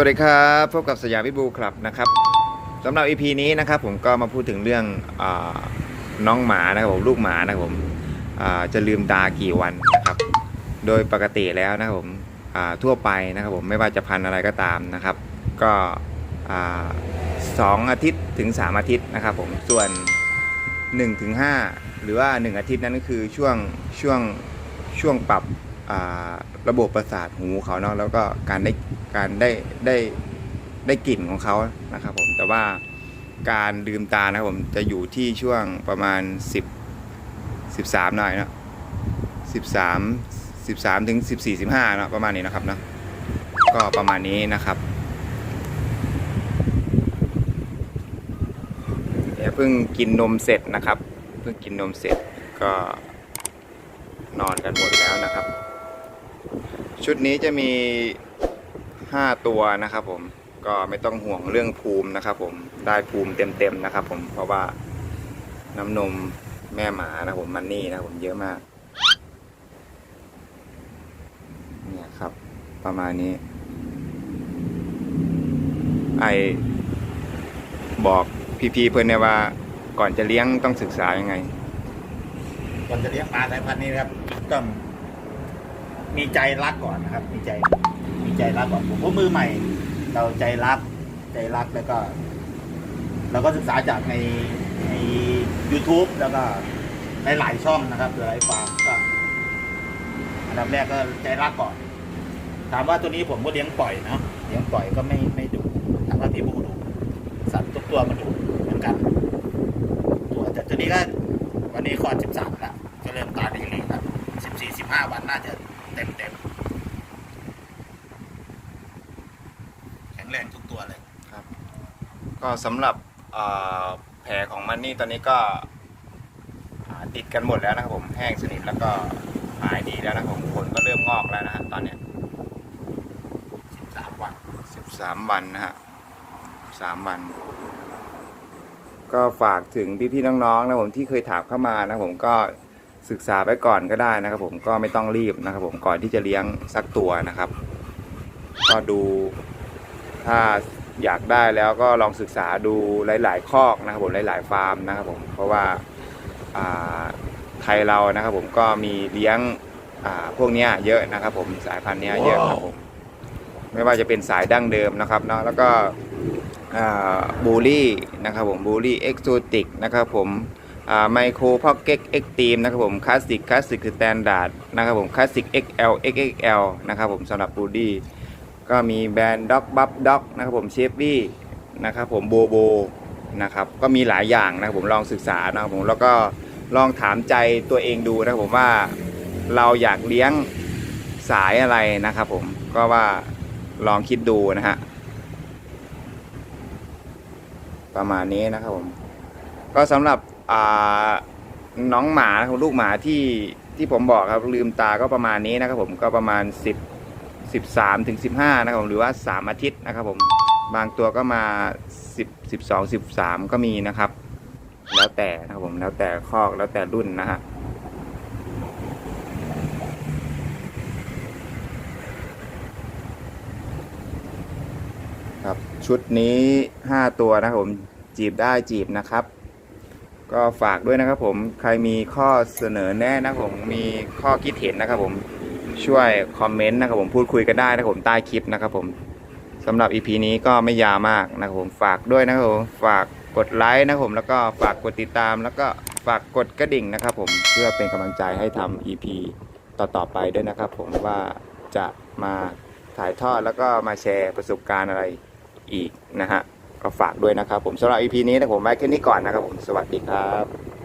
วัสดีครับพบกับสยามวิบูคลับนะครับสำหรับ EP นี้นะครับผมก็มาพูดถึงเรื่องอน้องหมานะครับผมลูกหมานะครับผมจะลืมตากี่วันนะครับ โดยปกติแล้วนะครับผมทั่วไปนะครับผมไม่ว่าจะพันอะไรก็ตามนะครับ ก็สองอาทิตย์ถึง 3 อาทิตย์นะครับผมส่วน 1-5ถึง5หรือว่า 1 อาทิตย์นั้นก็คือช่วงช่วงช่วงปรับระบบประสาทหูเขาเนาะแล้วก็การได้ การได้ได้ได้กลิ่นของเขานะครับผมแต่ว่าการลืมตานะครับผมจะอยู่ที่ช่วงประมาณ 10 13หน่อยเนาะ13 13ถึง14 15เนาะประมาณนี้นะครับเนาะก็ประมาณนี้นะครับเดี๋ยวเพิ่งกินนมเสร็จนะครับ เพิ่งกินนมเสร็จก็นอนกันหมดแล้วนะครับ ชุดนี้จะมี 5 ตัวนะครับผมก็ไม่ต้องห่วงเรื่องภูมินะครับผมได้ภูมิเต็มๆนะครับผมเพราะว่าน้ำนมแม่หมานะผมมันนี่นะผมเยอะมากเนี่ยครับ ประมาณนี้ ไอบอกพี่ๆเพื่อนเนี่ยว่า ก่อนจะเลี้ยงต้องศึกษายังไง ก่อนจะเลี้ยงปลาสายพันธุ์นี้นะครับต้องมีใจรักก่อนนะครับ มีใจ ใจรักก่อนผมว่ามือใหม่ เราใจรักใจรักแล้วก็ เราก็ศึกษาจากในใน YouTube แล้วก็ในหลายช่องนะครับหลายฟาร์มก็อันดับแรกก็ใจรักก่อน ถามว่าตัวนี้ผมก็เลี้ยงปล่อยเนาะเลี้ยงปล่อยก็ไม่ไม่ดุถามว่าพี่บูดุสัตว์ทุกตัวมันดุเหมือนกัน ตัวแต่ตัวนี้ก็วันนี้คลอด13แล้วก็เริ่มตาดีเลยครับ14 15 วันน่าจะเต็มเต็มแข็งแรงทุกตัวเลย ก็สำหรับแผลของมันนี่ตอนนี้ก็ติดกันหมดแล้วนะครับผมแห้งสนิทแล้วก็หายดีแล้วนะครับผมขนก็เริ่มงอกแล้วนะฮะตอนเนี้ย13วัน13วันนะฮะสามวัน ก็ฝากถึงพี่ๆน้องๆนะผมที่เคยถามเข้ามานะผมก็ศึกษาไปก่อนก็ได้นะครับผมก็ไม่ต้องรีบนะครับผมก่อนที่จะเลี้ยงสักตัวนะครับ ก็ดูถ้า อยากได้แล้วก็ลองศึกษาดูหลายๆคอกนะครับผมหลายๆฟาร์มนะครับผมเพราะว่าอ่าไทยเรานะครับผมก็มีเลี้ยงอ่าพวกเนี้ยเยอะนะครับผมสายพันธุ์เนี้ยเยอะครับผมไม่ว่าจะเป็นสายดั้งเดิมนะครับเนาะแล้วก็บูลี่นะครับผมบูลี่เอ็กโซติกนะครับผมไมโครพ็อกเก็ตเอ็กตีมนะครับผมคลาสสิกคลาสสิกสแตนดาร์ดนะครับผมคลาสสิก XL XXL นะครับผมสำหรับบูลี่ ก็มีแบรนด์ด็อกบัฟด็อกนะครับผมเชฟวี่นะครับผมโบโบนะครับก็มีหลายอย่างนะครับผมลองศึกษานะครับผมแล้วก็ลองถามใจตัวเองดูนะครับผมว่าเราอยากเลี้ยงสายอะไรนะครับผมก็ว่าลองคิดดูนะฮะประมาณนี้นะครับผมก็สำหรับน้องหมารับลูกหมาที่ที่ผมบอกครับลืมตาก็ประมาณนี้นะครับผมก็ประมาณ 10 13ถึง15นะครับผมหรือว่า 3 อาทิตย์นะครับผมบางตัวก็มา 10 12 13 ก็มีนะครับ แล้วแต่นะครับผมแล้วแต่คอกแล้วแต่รุ่นนะฮะครับชุดนี้ 5 ตัวนะครับผมจีบได้จีบนะครับ ก็ฝากด้วยนะครับผมใครมีข้อเสนอแนะนะครับผมมีข้อคิดเห็นนะครับผม ช่วยคอมเมนต์นะครับผมพูดคุยกันได้นะครับผมใต้คลิปนะครับผมสำหรับ EP นี้ก็ไม่ยาวมากนะครับผมฝากด้วยนะครับผมฝากกดไลค์นะครับผมแล้วก็ฝากกดติดตาม แล้วก็ฝากกดกระดิ่งนะครับผมเพื่อเป็นกำลังใจให้ทำ EP ต่อๆไปด้วยนะครับผมว่าจะมาถ่ายทอดแล้วก็มาแชร์ประสบการณ์อะไรอีกนะฮะก็ฝากด้วยนะครับผมสำหรับ EP นี้นะผมไว้แค่นี้ก่อนนะครับผมสวัสดีครับ